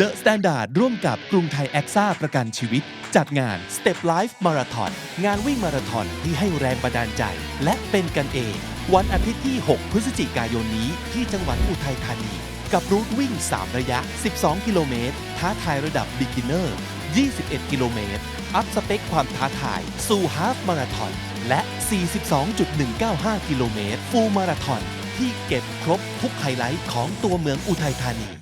The Standard ร่วมกับกรุงไทยแอคซ่าประกันชีวิต จัดงาน Step Life Marathon งานวิ่งมาราธอนที่ให้แรงบันดาลใจ และเป็นกันเอง วันอาทิตย์ที่ 6 พฤศจิกายนนี้ที่จังหวัดอุทัยธานี กับรูทวิ่ง 3 ระยะ 12 กิโลเมตร ท้าทายระดับ Beginner 21 กิโลเมตร อัพสเปคความท้าทาย สู่ฮาฟมาราธอนและ 42.195 กิโลเมตร ฟูลมาราธอนที่เก็บครบทุกไฮไลท์ของตัวเมืองอุทัยธานี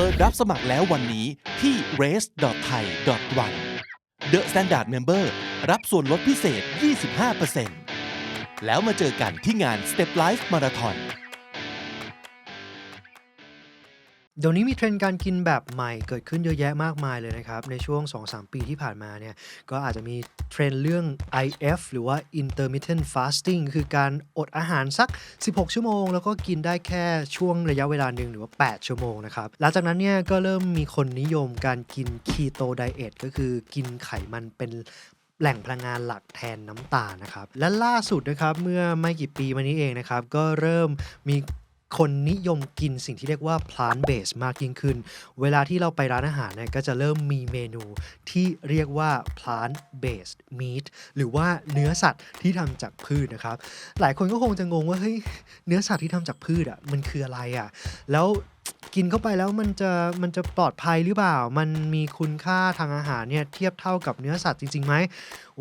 เปิดรับสมัครแล้ววันนี้ที่ race.thai.one The Standard Member รับส่วนลดพิเศษ 25%แล้วมาเจอกันที่งาน Step Life Marathon เดี๋ยวนี้มีเทรนด์การกินแบบใหม่เกิดขึ้นเยอะแยะมากมายเลยนะครับ ในช่วง 2-3 ปีที่ผ่านมาเนี่ยก็อาจจะมีเทรนด์เรื่อง IF หรือว่า intermittent fasting คือการอดอาหารสัก 16 ชั่วโมง แล้วก็กินได้แค่ช่วงระยะเวลาหนึ่งหรือว่า 8 ชั่วโมงนะครับ หลังจากนั้นเนี่ยก็เริ่มมีคนนิยมการกิน keto diet ก็คือกินไขมันเป็นแหล่งพลังงานหลักแทนน้ำตาลนะครับ และล่าสุดนะครับเมื่อไม่กี่ปีมานี้เองนะครับ ก็เริ่มมี คนนิยมกินสิ่งที่เรียกว่า plant based มากยิ่งขึ้น เวลาที่เราไปร้านอาหารเนี่ยก็จะเริ่มมีเมนูที่เรียกว่า plant based meat หรือว่าเนื้อสัตว์ที่ทำจากพืชนะครับ หลายคนก็คงจะงงว่าเฮ้ยเนื้อสัตว์ที่ทำจากพืชอะมันคืออะไรอะแล้ว กินเข้าไปแล้วมันจะมันจะปลอดภัยหรือเปล่า มันมีคุณค่าทางอาหารเนี่ยเทียบเท่ากับเนื้อสัตว์จริงๆไหม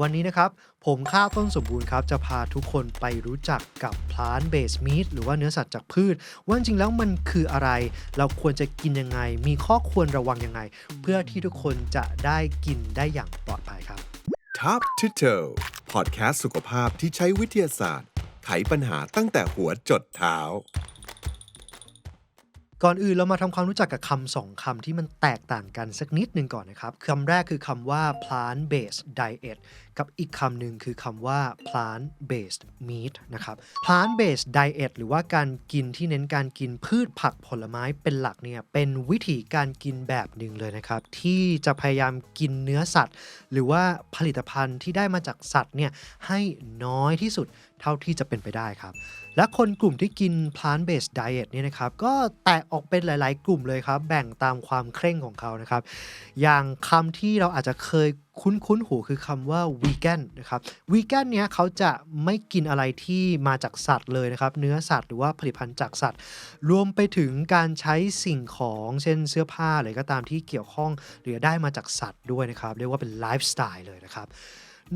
วันนี้นะครับ ผมข้าวต้นสมบูรณ์ครับ จะพาทุกคนไปรู้จักกับ plant based meat หรือว่าเนื้อสัตว์จากพืช ว่าจริงแล้วมันคืออะไร เราควรจะกินยังไง มีข้อควรระวังยังไง เพื่อที่ทุกคนจะได้กินได้อย่างปลอดภัยครับ Top to Toe พอดแคสต์สุขภาพที่ใช้วิทยาศาสตร์ ไขปัญหาตั้งแต่หัวจดเท้า ก่อนอื่นเรามาทำความรู้จักกับคำสองคำที่มันแตกต่างกันสักนิดหนึ่งก่อนนะครับคำแรกคือคำว่า plant based diet กับอีกคำหนึ่งคือคำว่า plant based meat นะครับ plant based diet หรือว่าการกินที่เน้นการกินพืชผักผลไม้เป็นหลักเนี่ยเป็นวิธีการกินแบบหนึ่งเลยนะครับ ที่จะพยายามกินเนื้อสัตว์ หรือว่าผลิตภัณฑ์ที่ได้มาจากสัตว์เนี่ยให้น้อยที่สุดเท่าที่จะเป็นไปได้ครับ และคนกลุ่มที่กิน plant based diet เนี่ยนะครับ ก็แตกออกเป็นหลาย ๆ กลุ่มเลยครับ แบ่งตามความเคร่งของเขานะครับ อย่างคำที่เราอาจจะเคย คุ้นๆหูคือคำว่า vegan นะครับ vegan เนี้ยเขาจะไม่กินอะไรที่มาจากสัตว์เลยนะครับ เนื้อสัตว์หรือว่าผลิตภัณฑ์จากสัตว์ รวมไปถึงการใช้สิ่งของเช่นเสื้อผ้าอะไรก็ตามที่เกี่ยวข้องหรือได้มาจากสัตว์ด้วยนะครับ เรียกว่าเป็นไลฟ์สไตล์เลยนะครับ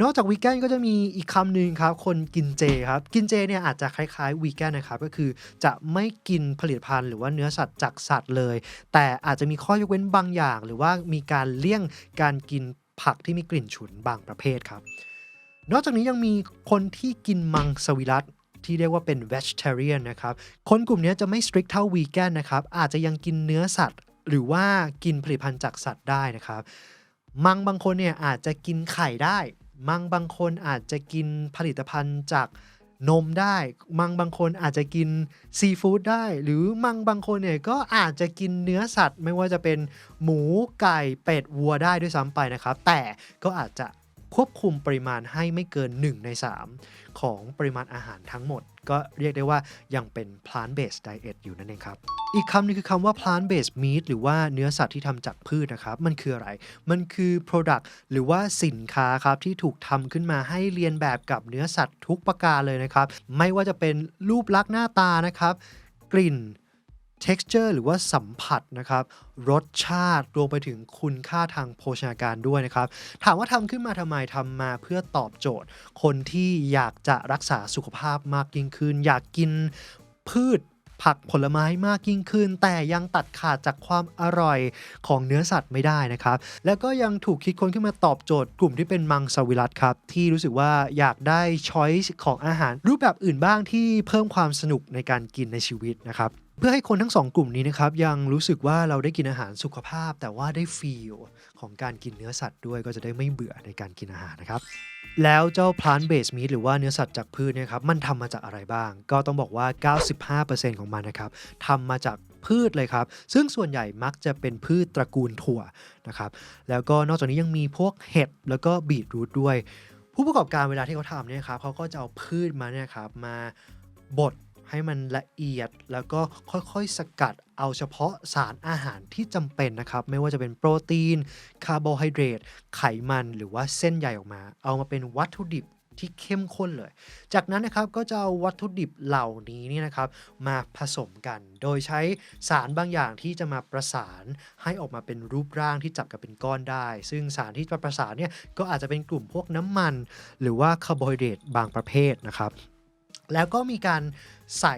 นอกจากวีแกนก็จะมีอีกคำหนึ่งครับคนกินเจครับกินเจเนี่ยอาจจะคล้ายๆวีแกนนะครับก็คือจะไม่กินผลิตภัณฑ์หรือว่าเนื้อสัตว์จากสัตว์เลย แต่อาจจะมีข้อยกเว้นบางอย่าง หรือว่ามีการเลี่ยงการกิน ผักที่มีกลิ่นฉุนบางประเภทครับ นอกจากนี้ยังมีคนที่กินมังสวิรัตที่เรียกว่าเป็น vegetarian นะครับ คนกลุ่มนี้จะไม่ strict เท่า vegan นะครับ อาจจะยังกินเนื้อสัตว์ หรือว่ากินผลิตภัณฑ์จากสัตว์ได้นะครับ มังบางคนเนี่ยอาจจะกินไข่ได้ มังบางคนอาจจะกินผลิตภัณฑ์จาก นมได้ มังบางคนอาจจะกินซีฟู้ดได้ หรือมังบางคนเนี่ยก็อาจจะกินเนื้อสัตว์ ไม่ว่าจะเป็นหมูไก่เป็ดวัวได้ด้วยซ้ำไปนะครับ แต่ก็อาจจะ ควบคุมปริมาณให้ไม่เกิน 1 ใน 3 ของปริมาณอาหารทั้งหมด ก็เรียกได้ว่ายังเป็น plant based diet อยู่นั่นเองครับ อีกคำนึงคือคำว่า plant based meat หรือว่าเนื้อสัตว์ที่ทำจากพืชนะครับ มันคืออะไร มันคือ product หรือว่าสินค้าครับที่ถูกทำขึ้นมาให้เรียนแบบกับเนื้อสัตว์ทุกประการเลยนะครับ ไม่ว่าจะเป็นรูปลักษณ์หน้าตานะครับ กลิ่น texture หรือว่าสัมผัสนะครับรสชาติรวมไปถึงคุณค่าทางโภชนาการด้วยนะครับ ถามว่าทำขึ้นมาทำไมทำมาเพื่อตอบโจทย์ คนที่อยากจะรักษาสุขภาพมากยิ่งขึ้น อยากกินพืชผักผลไม้มากยิ่งขึ้น แต่ยังตัดขาดจากความอร่อยของเนื้อสัตว์ไม่ได้นะครับ แล้วก็ยังถูกคิดค้นขึ้นมาตอบโจทย์กลุ่มที่เป็นมังสวิรัตครับ ที่รู้สึกว่าอยากได้ช้อยส์ของอาหาร รูปแบบอื่นบ้างที่เพิ่มความสนุกในการกินในชีวิตนะครับ เพื่อให้คนทั้งสองกลุ่มนี้นะครับยังรู้สึกว่าเราได้กินอาหารสุขภาพ แต่ว่าได้ฟีลของการกินเนื้อสัตว์ด้วยก็จะได้ไม่เบื่อในการกินอาหารนะครับแล้วเจ้า plant based meat หรือว่าเนื้อสัตว์จากพืชนี่ครับมันทำมาจากอะไรบ้าง ก็ต้องบอกว่า 95%ของมันนะครับทำมาจากพืชเลยครับ ซึ่งส่วนใหญ่มักจะเป็นพืชตระกูลถั่วนะครับแล้วก็นอกจากนี้ยังมีพวกเห็ดแล้วก็บีทรูทด้วย ผู้ประกอบการเวลาที่เขาทำเนี่ยครับเขาก็จะเอาพืชมาเนี่ยครับมาบด ให้มันละเอียดแล้วก็ค่อยๆ สกัดเอาเฉพาะสารอาหารที่จำเป็นนะครับ ไม่ว่าจะเป็นโปรตีน คาร์โบไฮเดรตไขมันหรือว่าเส้นใยออกมา เอามาเป็นวัตถุดิบที่เข้มข้นเลย จากนั้นนะครับก็จะเอาวัตถุดิบเหล่านี้นี่นะครับมาผสมกัน โดยใช้สารบางอย่างที่จะมาประสานให้ออกมาเป็นรูปร่างที่จับกันเป็นก้อนได้ ซึ่งสารที่จะประสานเนี่ยก็อาจจะเป็นกลุ่มพวกน้ำมัน หรือว่าคาร์โบไฮเดรตบางประเภทนะครับ แล้วก็มีการใส่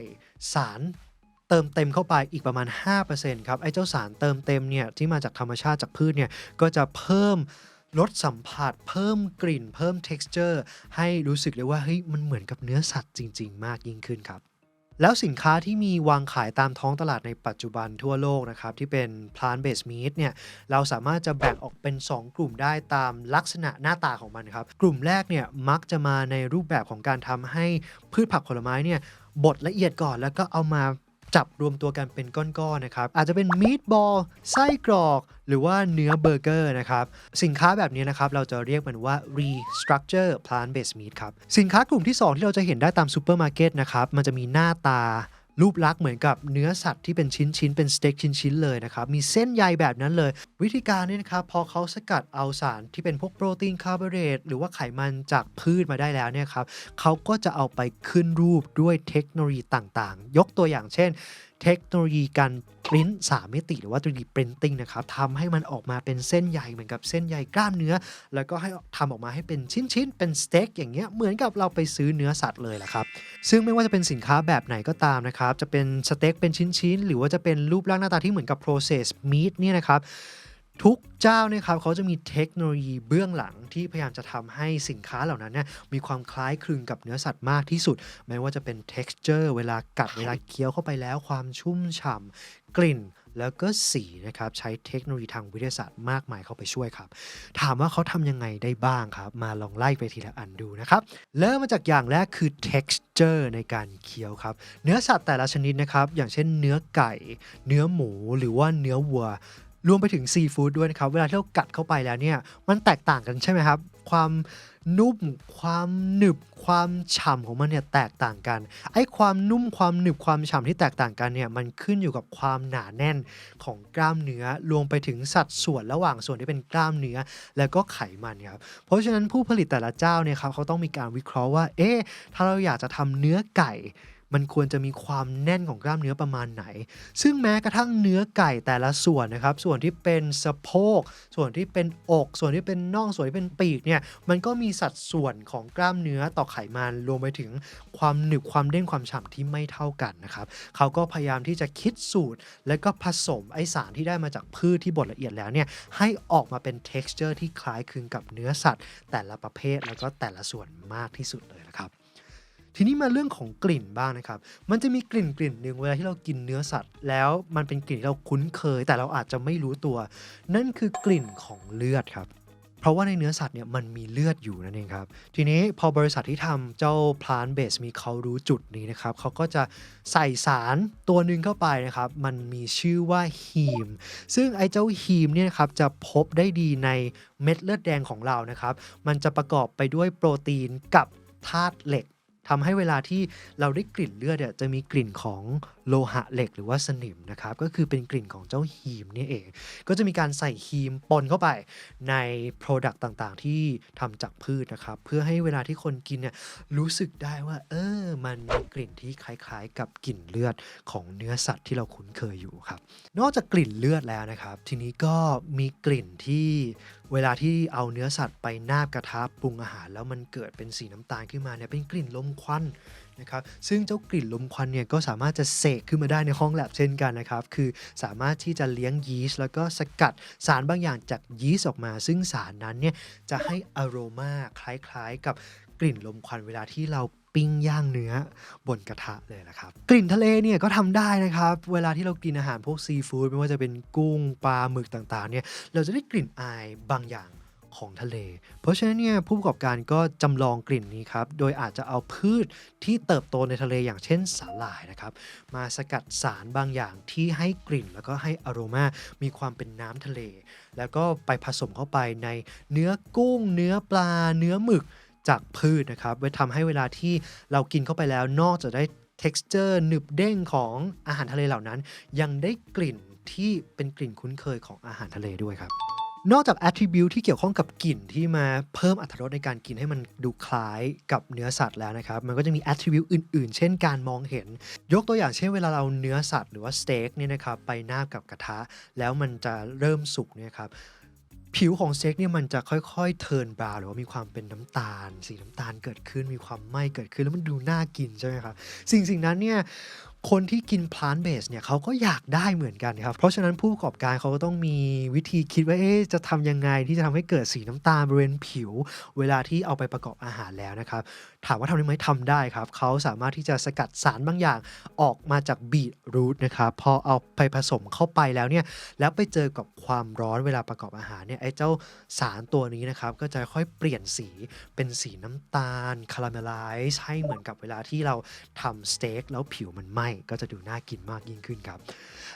สารเติมเต็มเข้าไปอีกประมาณ 5%ครับ ไอ้เจ้าสารเติมเต็มเนี่ยที่มาจากธรรมชาติจากพืชเนี่ยก็จะเพิ่มลดสัมผัส เพิ่มกลิ่น เพิ่ม texture ให้รู้สึกเลยว่าเฮ้ยมันเหมือนกับเนื้อสัตว์จริง ๆ มากยิ่งขึ้นครับ แล้วสินค้าที่มีวางขายตามท้องตลาดในปัจจุบันทั่วโลกนะครับ ที่เป็น plant based meat เนี่ยเราสามารถจะแบ่งออกเป็น 2 กลุ่มได้ตามลักษณะหน้าตาของมันครับ กลุ่มแรกเนี่ยมักจะมาในรูปแบบของการทำให้พืชผักผลไม้เนี่ยบดละเอียดก่อนแล้วก็เอามา จับรวมตัวกันเป็นก้อนๆนะครับ อาจจะเป็นมีดบอลไส้กรอก หรือว่าเนื้อเบอร์เกอร์นะครับ สินค้าแบบนี้นะครับ เราจะเรียกมันว่า restructure plant based meat ครับ สินค้ากลุ่มที่ 2 ที่เราจะเห็นได้ตามซูเปอร์มาร์เก็ตนะครับ มันจะมีหน้าตา รูปลักษณ์เหมือนกับเนื้อสัตว์ที่เป็นชิ้นๆเป็นสเต็กชิ้นๆเลยนะครับ มีเส้นใยแบบนั้นเลย วิธีการนี่นะครับ พอเขาสกัดเอาสารที่เป็นพวกโปรตีนคาร์โบไฮเดรตหรือว่าไขมันจากพืชมาได้แล้วเนี่ยครับเขาก็จะเอาไปขึ้นรูปด้วยเทคโนโลยีต่างๆ ยกตัวอย่างเช่น เทคโนโลยีการปริ้น3มิติหรือว่า 3D Printing นะครับทำให้มันออกมาเป็นเส้นใยเหมือนกับเส้นใยกล้ามเนื้อ แล้วก็ให้ทำออกมาให้เป็นชิ้นๆ เป็นสเต็กอย่างเงี้ยเหมือนกับเราไปซื้อเนื้อสัตว์เลยละครับ ซึ่งไม่ว่าจะเป็นสินค้าแบบไหนก็ตามนะครับ จะเป็นสเต็กเป็นชิ้นๆ หรือว่าจะเป็นรูปร่างหน้าตาที่เหมือนกับ process meat เนี่ยนะครับ ทุกเจ้าเนี่ยครับเขาจะมีเทคโนโลยีเบื้องหลังที่พยายามจะทำให้สินค้าเหล่านั้นเนี่ยมีความคล้ายคลึงกับเนื้อสัตว์มากที่สุด ไม่ว่าจะเป็น texture เวลากัดเวลาเคี้ยวเข้าไปแล้วความชุ่มฉ่ำกลิ่นแล้วก็สีนะครับใช้เทคโนโลยีทางวิทยาศาสตร์มากมายเข้าไปช่วยครับ ถามว่าเขาทำยังไงได้บ้างครับ มาลองไล่ไปทีละอันดูนะครับ เริ่มมาจากอย่างแรกคือ texture ในการเคี้ยวครับ เนื้อสัตว์แต่ละชนิดนะครับ อย่างเช่นเนื้อไก่ เนื้อหมูหรือว่าเนื้อวัว รวมไปถึงซีฟู้ดด้วยนะครับ เวลาที่เรากัดเข้าไปแล้วเนี่ย มันแตกต่างกันใช่ไหมครับ ความนุ่ม ความหนึบ ความฉ่ำของมันเนี่ยแตกต่างกัน ไอ้ความนุ่ม ความหนึบ ความฉ่ำที่แตกต่างกันเนี่ย มันขึ้นอยู่กับความหนาแน่นของกล้ามเนื้อ รวมไปถึงสัดส่วนระหว่างส่วนที่เป็นกล้ามเนื้อ แล้วก็ไขมันครับ เพราะฉะนั้นผู้ผลิตแต่ละเจ้าเนี่ยครับเขาต้องมีการวิเคราะห์ว่า เอ๊ะ ถ้าเราอยากจะทำเนื้อไก่ มันควรจะมีความแน่นของกล้ามเนื้อประมาณไหน ซึ่งแม้กระทั่งเนื้อไก่แต่ละส่วนนะครับ ส่วนที่เป็นสะโพก ส่วนที่เป็นอก ส่วนที่เป็นน่อง ส่วนที่เป็นปีกเนี่ย มันก็มีสัดส่วนของกล้ามเนื้อต่อไขมันรวมไปถึงความหนึบความเด้งความฉ่ำที่ไม่เท่ากันนะครับ เขาก็พยายามที่จะคิดสูตร และก็ผสมไอสารที่ได้มาจากพืชที่บดละเอียดแล้วเนี่ย ให้ออกมาเป็น texture ที่คล้ายคลึงกับเนื้อสัตว์ แต่ละประเภทแล้วก็แต่ละส่วนมากที่สุดเลยนะครับ ทีนี้มาเรื่องของกลิ่นบ้างนะครับ มันจะมีกลิ่นกลิ่นหนึ่งเวลาที่เรากินเนื้อสัตว์ แล้วมันเป็นกลิ่นที่เราคุ้นเคย แต่เราอาจจะไม่รู้ตัว นั่นคือกลิ่นของเลือดครับ เพราะว่าในเนื้อสัตว์เนี่ยมันมีเลือดอยู่นั่นเองครับ ทีนี้พอบริษัทที่ทำเจ้า plant based มีเขารู้จุดนี้นะครับเขาก็จะใส่สารตัวหนึ่งเข้าไปนะครับ มันมีชื่อว่าฮีม ซึ่งไอ้เจ้าฮีมเนี่ยครับจะพบได้ดีในเม็ดเลือดแดงของเรานะครับ มันจะประกอบไปด้วยโปรตีนกับธาตุเหล็ก ทำให้เวลาที่เราได้กลิ่นเลือดเนี่ยจะมีกลิ่นของ โลหะเหล็กหรือว่าสนิมนะครับก็คือเป็นกลิ่นของเจ้าฮีมนี่เอง ก็จะมีการใส่ฮีมปนเข้าไปใน Product ต่างๆ ที่ทำจากพืชนะครับ เพื่อให้เวลาที่คนกินเนี่ยรู้สึกได้ว่า เออ มันมีกลิ่นที่คล้ายๆ กับกลิ่นเลือดของเนื้อสัตว์ที่เราคุ้นเคยอยู่ครับ นอกจากกลิ่นเลือดแล้วนะครับ ทีนี้ก็มีกลิ่นที่เวลาที่เอาเนื้อสัตว์ไปนาบกระทะปรุงอาหาร แล้วมันเกิดเป็นสีน้ำตาลขึ้นมาเนี่ยเป็นกลิ่นลมควัน นะครับซึ่งเจ้ากลิ่นลมควันเนี่ยก็สามารถจะเสกขึ้นมาได้ในห้องแลบเช่นกันนะครับคือสามารถที่จะเลี้ยงยีสต์แล้วก็สกัดสารบางอย่างจากยีสต์ออกมา ซึ่งสารนั้นเนี่ยจะให้อโรมาคล้ายๆ กับกลิ่นลมควันเวลาที่เราปิ้งย่างเนื้อบนกระทะเลยนะครับ กลิ่นทะเลเนี่ยก็ทำได้นะครับ เวลาที่เรากินอาหารพวกซีฟู้ดไม่ว่าจะเป็นกุ้งปลาหมึกต่างๆเนี่ยเราจะได้กลิ่นอายบางอย่าง ของทะเล เพราะฉะนั้นเนี่ยผู้ประกอบการก็จำลองกลิ่นนี้ครับ โดยอาจจะเอาพืชที่เติบโตในทะเลอย่างเช่นสาหร่ายนะครับ มาสกัดสารบางอย่างที่ให้กลิ่น แล้วก็ให้อโรมามีความเป็นน้ำทะเล แล้วก็ไปผสมเข้าไปในเนื้อกุ้ง เนื้อปลา เนื้อหมึกจากพืชนะครับไว้ทำให้เวลาที่เรากินเข้าไปแล้วนอกจากได้ texture หนึบเด้งของอาหารทะเลเหล่านั้น ยังได้กลิ่นที่เป็นกลิ่นคุ้นเคยของอาหารทะเลด้วยครับ นอกจาก attribute ที่เกี่ยวข้องกับกลิ่นที่มาเพิ่มอรรถรสในการกินให้มันดูคล้ายกับเนื้อสัตว์แล้วนะครับ มันก็จะมี attribute อื่นๆ เช่นการมองเห็น ยกตัวอย่างเช่นเวลาเราเนื้อสัตว์หรือว่าสเต็กเนี่ยนะครับไปนาบกับกระทะ แล้วมันจะเริ่มสุกเนี่ยครับผิวของสเต็กเนี่ยมันจะค่อยๆเทิร์นบราวน์หรือว่ามีความเป็นน้ำตาล สีน้ำตาลเกิดขึ้นมีความไหม้เกิดขึ้นแล้วมันดูน่ากินใช่ไหมครับสิ่งสิ่งนั้นเนี่ย คนที่กินพลานเบสเนี่ยเขาก็อยากได้เหมือนกันครับ เพราะฉะนั้นผู้ประกอบการเขาก็ต้องมีวิธีคิดว่าเอ๊ะจะทำยังไงที่จะทำให้เกิดสีน้ำตาลบริเวณผิว เวลาที่เอาไปประกอบอาหารแล้วนะครับ ถามว่าทำได้ไหมทำได้ครับ เขาสามารถที่จะสกัดสารบางอย่างออกมาจากบีทรูทนะครับ พอเอาไปผสมเข้าไปแล้วเนี่ย แล้วไปเจอกับความร้อนเวลาประกอบอาหารเนี่ย ไอ้เจ้าสารตัวนี้นะครับ ก็จะค่อยเปลี่ยนสีเป็นสีน้ำตาลคาราเมลไลซ์ให้เหมือนกับเวลาที่เราทำสเต็กแล้วผิวมันไหม้ก็จะดูน่ากินมากยิ่งขึ้นครับ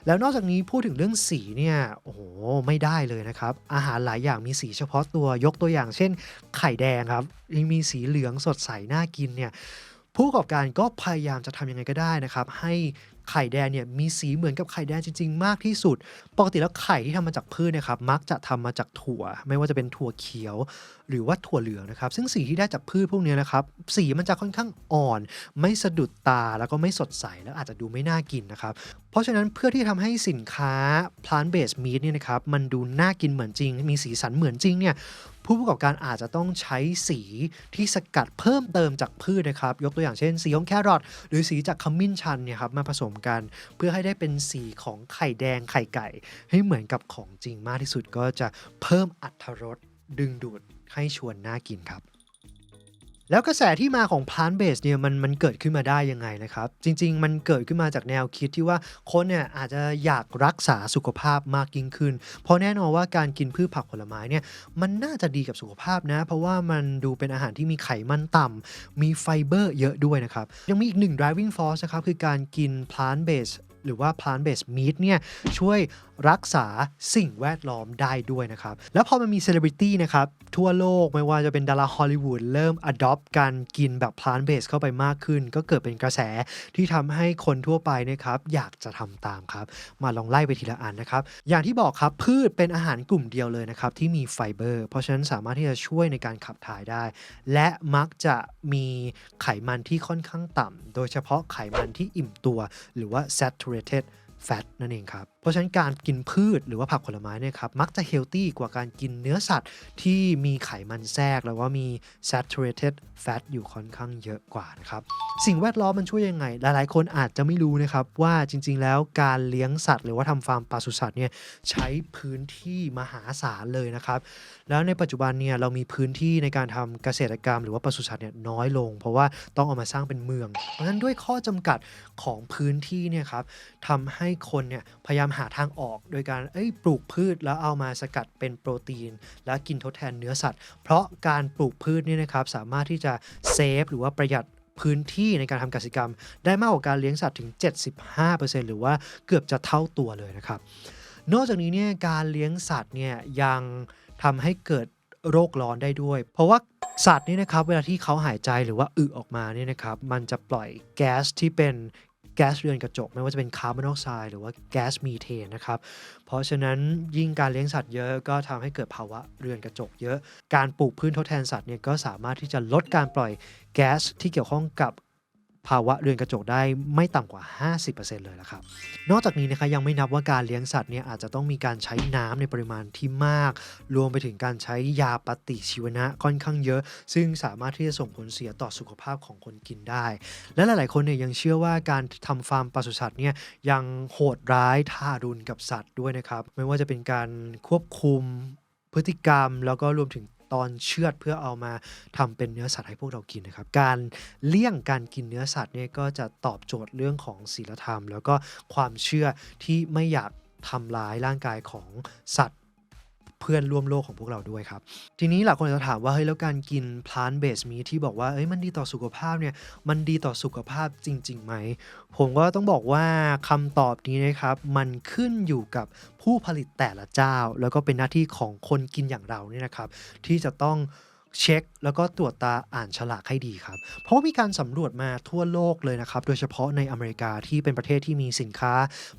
แล้วนอกจากนี้พูดถึงเรื่องสีเนี่ยโอ้โหไม่ได้เลยนะครับ อาหารหลายอย่างมีสีเฉพาะตัวยกตัวอย่างเช่น ไข่แดงครับยังมีสีเหลืองสดใสน่ากินเนี่ยผู้ประกอบการก็พยายามจะทำยังไงก็ได้นะครับ ให้ ไข่แดงเนี่ยมีสีเหมือนกับไข่แดงจริง ๆ มากที่สุด ปกติแล้วไข่ที่ทำมาจากพืชเนะครับมักจะทำมาจากถั่ว ไม่ว่าจะเป็นถั่วเขียว หรือว่าถั่วเหลืองนะครับ ซึ่งสีที่ได้จากพืชพวกนี้นะครับสีมันจะค่อนข้างอ่อน ไม่สะดุดตาแล้วก็ไม่สดใสแล้วอาจจะดูไม่น่ากินนะครับ เพราะฉะนั้นเพื่อที่จะทำให้สินค้า plant based meat เนี่ยนะครับมันดูน่ากินเหมือนจริง มีสีสันเหมือนจริงเนี่ย ผู้ประกอบการอาจจะต้องใช้สีที่สกัดเพิ่มเติมจากพืชนะครับ ยกตัวอย่างเช่น สีของแครอทหรือสีจากขมิ้นชันเนี่ยครับมาผสมกัน เพื่อให้ได้เป็นสีของไข่แดงไข่ไก่ ให้เหมือนกับของจริงมากที่สุดก็จะเพิ่มอัตรรสดึงดูดให้ชวนน่ากินครับ แล้วกระแสที่มาของ plant based เนี่ยมันมันเกิดขึ้นมาได้ยังไงนะครับ จริง ๆ มันเกิดขึ้นมาจากแนวคิดที่ว่าคนเนี่ยอาจจะอยากรักษาสุขภาพมากยิ่งขึ้น เพราะแน่นอนว่าการกินพืชผักผลไม้เนี่ยมันน่าจะดีกับสุขภาพนะ เพราะว่ามันดูเป็นอาหารที่มีไขมันต่ำมีไฟเบอร์เยอะด้วยนะครับ ยังมีอีกหนึ่ง driving force นะครับคือการกิน plant based หรือว่า plant based meat เนี่ยช่วยรักษาสิ่งแวดล้อมได้ด้วยนะครับ แล้วพอมันมี celebrity นะครับ ทั่วโลกไม่ว่าจะเป็นดาราฮอลลีวูดเริ่ม adopt การกินแบบ plant based เข้าไปมากขึ้น ก็เกิดเป็นกระแสที่ทำให้คนทั่วไปนะครับอยากจะทำตามครับ มาลองไล่ไปทีละอันนะครับ อย่างที่บอกครับพืชเป็นอาหารกลุ่มเดียวเลยนะครับที่มีไฟเบอร์ เพราะฉะนั้นสามารถที่จะช่วยในการขับถ่ายได้ และมักจะมีไขมันที่ค่อนข้างต่ำโดยเฉพาะไขมันที่อิ่มตัว หรือว่า saturated fat นั่นเองครับ ราะฉะนั้นการกินพืชหรือว่าผักผลไม้เนี่ยครับมักจะเฮลตี้กว่าการกินเนื้อสัตว์ที่มีไขมันแทรกแล้วว่ามี saturated fat อยู่ค่อนข้างเยอะกว่านะครับสิ่งแวดล้อมมันช่วยยังไง หลายๆ คนอาจจะไม่รู้นะครับว่าจริง ๆ แล้วการเลี้ยงสัตว์ หรือว่าทำฟาร์มปศุสัตว์เนี่ยใช้พื้นที่มหาศาลเลยนะครับแล้วในปัจจุบันเนี่ยเรามีพื้นที่ในการทำเกษตรกรรม หรือว่าปศุสัตว์เนี่ยน้อยลง เพราะว่าต้องเอามาสร้างเป็นเมือง เพราะฉะนั้นด้วยข้อจำกัดของพื้นที่เนี่ยครับทำให้คนเนี่ยพยายามหาทางออก โดยการเอ้ยปลูกพืชแล้วเอามาสกัดเป็นโปรตีน แล้วกินทดแทนเนื้อสัตว์ เพราะการปลูกพืชเนี่ยนะครับสามารถที่จะเซฟหรือว่าประหยัดพื้นที่ในการทำกสิกรรม ได้มากกว่าการเลี้ยงสัตว์ถึง 75%หรือว่าเกือบจะเท่าตัวเลยนะครับ นอกจากนี้เนี่ยการเลี้ยงสัตว์เนี่ยยังทำให้เกิดโรคร้อนได้ด้วย เพราะว่าสัตว์นี่นะครับเวลาที่เขาหายใจหรือว่าอึออกมาเนี่ยนะครับมันจะปล่อยแก๊สที่เป็น แก๊สเรือนกระจก ไม่ว่าจะเป็นคาร์บอนไดออกไซด์หรือว่าแก๊สมีเทนนะครับ เพราะฉะนั้นยิ่งการเลี้ยงสัตว์เยอะก็ทำให้เกิดภาวะเรือนกระจกเยอะ การปลูกพืชทดแทนสัตว์เนี่ยก็สามารถที่จะลดการปล่อยแก๊สที่เกี่ยวข้องกับ ภาวะเรือนกระจกได้ไม่ต่ำกว่า 50%เลยละครับ นอกจากนี้นะคะยังไม่นับว่าการเลี้ยงสัตว์เนี่ยอาจจะต้องมีการใช้น้ำในปริมาณที่มาก รวมไปถึงการใช้ยาปฏิชีวนะค่อนข้างเยอะ ซึ่งสามารถที่จะส่งผลเสียต่อสุขภาพของคนกินได้ และหลาย ๆ คนเนี่ยยังเชื่อว่าการทำฟาร์มปศุสัตว์เนี่ยยังโหดร้ายทารุณกับสัตว์ด้วยนะครับ ไม่ว่าจะเป็นการควบคุมพฤติกรรมแล้วก็รวมถึง ตอนเชือดเพื่อเอามาทำเป็นเนื้อสัตว์ให้พวกเรากินนะครับ การเลี่ยงการกินเนื้อสัตว์เนี่ยก็จะตอบโจทย์เรื่องของศีลธรรม แล้วก็ความเชื่อที่ไม่อยากทำร้ายร่างกายของสัตว์ เพื่อนร่วมโลกของพวกเราด้วยครับ ทีนี้หลายคนอาจจะถามว่าเฮ้ยแล้วการกิน plant based meat ที่บอกว่าเอ้ยมันดีต่อสุขภาพเนี่ยมันดีต่อสุขภาพจริงๆไหม ผมก็ต้องบอกว่าคำตอบนี้นะครับ มันขึ้นอยู่กับผู้ผลิตแต่ละเจ้า แล้วก็เป็นหน้าที่ของคนกินอย่างเราเนี่ยนะครับ ที่จะต้อง เช็ค แล้วก็ตรวจตาอ่านฉลากให้ดีครับ เพราะว่ามีการสำรวจมาทั่วโลกเลยนะครับ โดยเฉพาะในอเมริกาที่เป็นประเทศที่มีสินค้า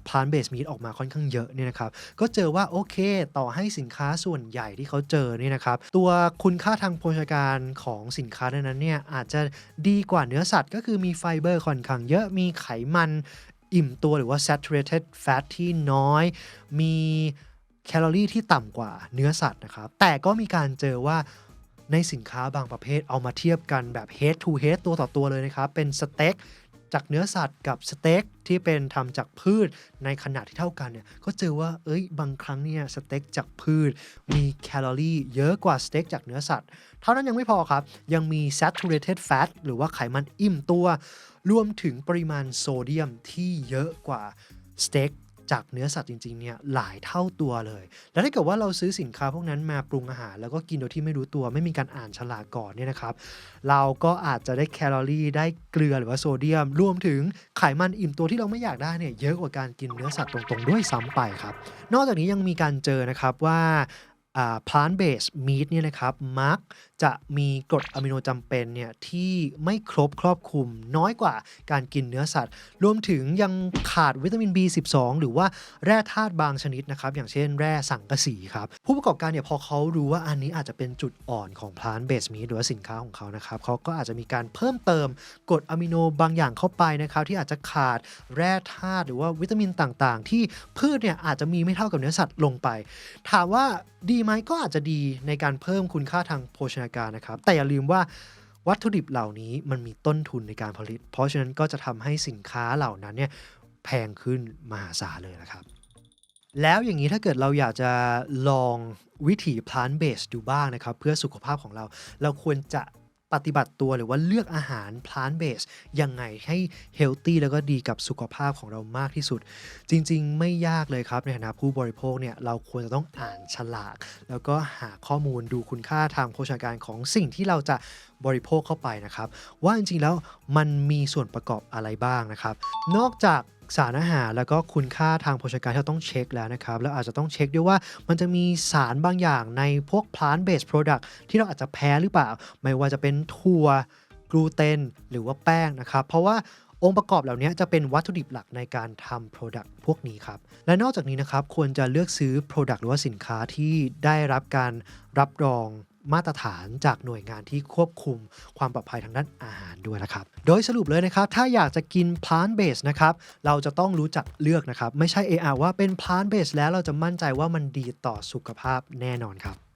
plant based meat ออกมาค่อนข้างเยอะเนี่ยนะครับ ก็เจอว่าโอเค ต่อให้สินค้าส่วนใหญ่ที่เขาเจอเนี่ยนะครับ ตัวคุณค่าทางโภชนาการของสินค้านั้นเนี่ยอาจจะดีกว่าเนื้อสัตว์ ก็คือมีไฟเบอร์ค่อนข้างเยอะมีไขมันอิ่มตัวหรือว่า saturated fat ที่น้อย มีแคลอรี่ที่ต่ำกว่าเนื้อสัตว์นะครับ แต่ก็มีการเจอว่า ในสินค้าบางประเภทเอามาเทียบกันแบบ head to head ตัวต่อตัวเลยนะครับ เป็นสเต็กจากเนื้อสัตว์กับสเต็กที่เป็นทำจากพืชในขนาดที่เท่ากันเนี่ยก็เจอว่าเอ้ยบางครั้งเนี่ยสเต็กจากพืช มีแคลอรี่เยอะกว่าสเต็กจากเนื้อสัตว์ เท่านั้นยังไม่พอครับ ยังมี saturated fat หรือว่าไขมันอิ่มตัว รวมถึงปริมาณโซเดียมที่เยอะกว่าสเต็ก จากเนื้อสัตว์จริงๆเนี่ยหลายเท่าตัวเลย แล้วถ้าเกิดว่าเราซื้อสินค้าพวกนั้นมาปรุงอาหาร แล้วก็กินโดยที่ไม่รู้ตัวไม่มีการอ่านฉลากก่อนเนี่ยนะครับ เราก็อาจจะได้แคลอรี่ได้เกลือหรือว่าโซเดียม รวมถึงไขมันอิ่มตัวที่เราไม่อยากได้เนี่ยเยอะกว่าการกินเนื้อสัตว์ตรงๆ ด้วยซ้ำไปครับ นอกจากนี้ยังมีการเจอนะครับว่าอ่า plant based meat เนี่ยนะครับมัก จะมีกรดอะมิโนจำเป็นเนี่ยที่ไม่ครบครอบคลุมน้อยกว่าการกินเนื้อสัตว์ รวมถึงยังขาดวิตามิน B12 หรือว่าแร่ธาตุบางชนิดนะครับ อย่างเช่นแร่สังกะสีครับ ผู้ประกอบการเนี่ยพอเขารู้ว่าอันนี้อาจจะเป็นจุดอ่อนของ plant based meat หรือว่าสินค้าของเขานะครับเขาก็อาจจะมีการเพิ่มเติมกรดอะมิโนบางอย่างเข้าไปนะครับที่อาจจะขาดแร่ธาตุหรือว่าวิตามินต่างๆ ที่พืชเนี่ยอาจจะมีไม่เท่ากับเนื้อสัตว์ลงไป ถามว่าดีไหมก็อาจจะดีในการเพิ่มคุณค่าทางโภชนาการนะครับ แต่อย่าลืมว่าวัตถุดิบเหล่านี้มันมีต้นทุนในการผลิต เพราะฉะนั้นก็จะทำให้สินค้าเหล่านั้นเนี่ยแพงขึ้นมหาศาลเลยนะครับ แล้วอย่างนี้ถ้าเกิดเราอยากจะลองวิถีพลานเบสดูบ้างนะครับ เพื่อสุขภาพของเรา เราควรจะ ปฏิบัติตัวหรือว่าเลือกอาหาร plant based ยังไงให้ healthy แล้วก็ดีกับสุขภาพของเรามากที่สุด จริงๆ ไม่ยากเลยครับในฐานะผู้บริโภคเนี่ยเราควรจะต้องอ่านฉลาก แล้วก็หาข้อมูลดูคุณค่าทางโภชนาการของสิ่งที่เราจะบริโภคเข้าไปนะครับ ว่าจริงๆแล้วมันมีส่วนประกอบอะไรบ้างนะครับ นอกจาก สารอาหาร แล้วก็คุณค่าทางโภชนาการที่เราต้องเช็คแล้วนะครับแล้วอาจจะต้องเช็คด้วยว่ามันจะมีสารบางอย่างในพวก plant based product ที่เราอาจจะแพ้หรือเปล่า ไม่ว่าจะเป็นถั่วกลูเตน หรือว่าแป้งนะครับ เพราะว่าองค์ประกอบเหล่านี้จะเป็นวัตถุดิบหลักในการทำ Product พวกนี้ครับ และนอกจากนี้นะครับ ควรจะเลือกซื้อ Product หรือว่าสินค้าที่ได้รับการรับรอง มาตรฐานจากหน่วยงานที่ควบคุมความปลอดภัยทางด้านอาหารด้วยนะครับ โดยสรุปเลยนะครับ ถ้าอยากจะกินพลานเบสนะครับ เราจะต้องรู้จักเลือกนะครับ ไม่ใช่ AR ว่าเป็นพลานเบสแล้วเราจะมั่นใจว่ามันดีต่อสุขภาพแน่นอนครับ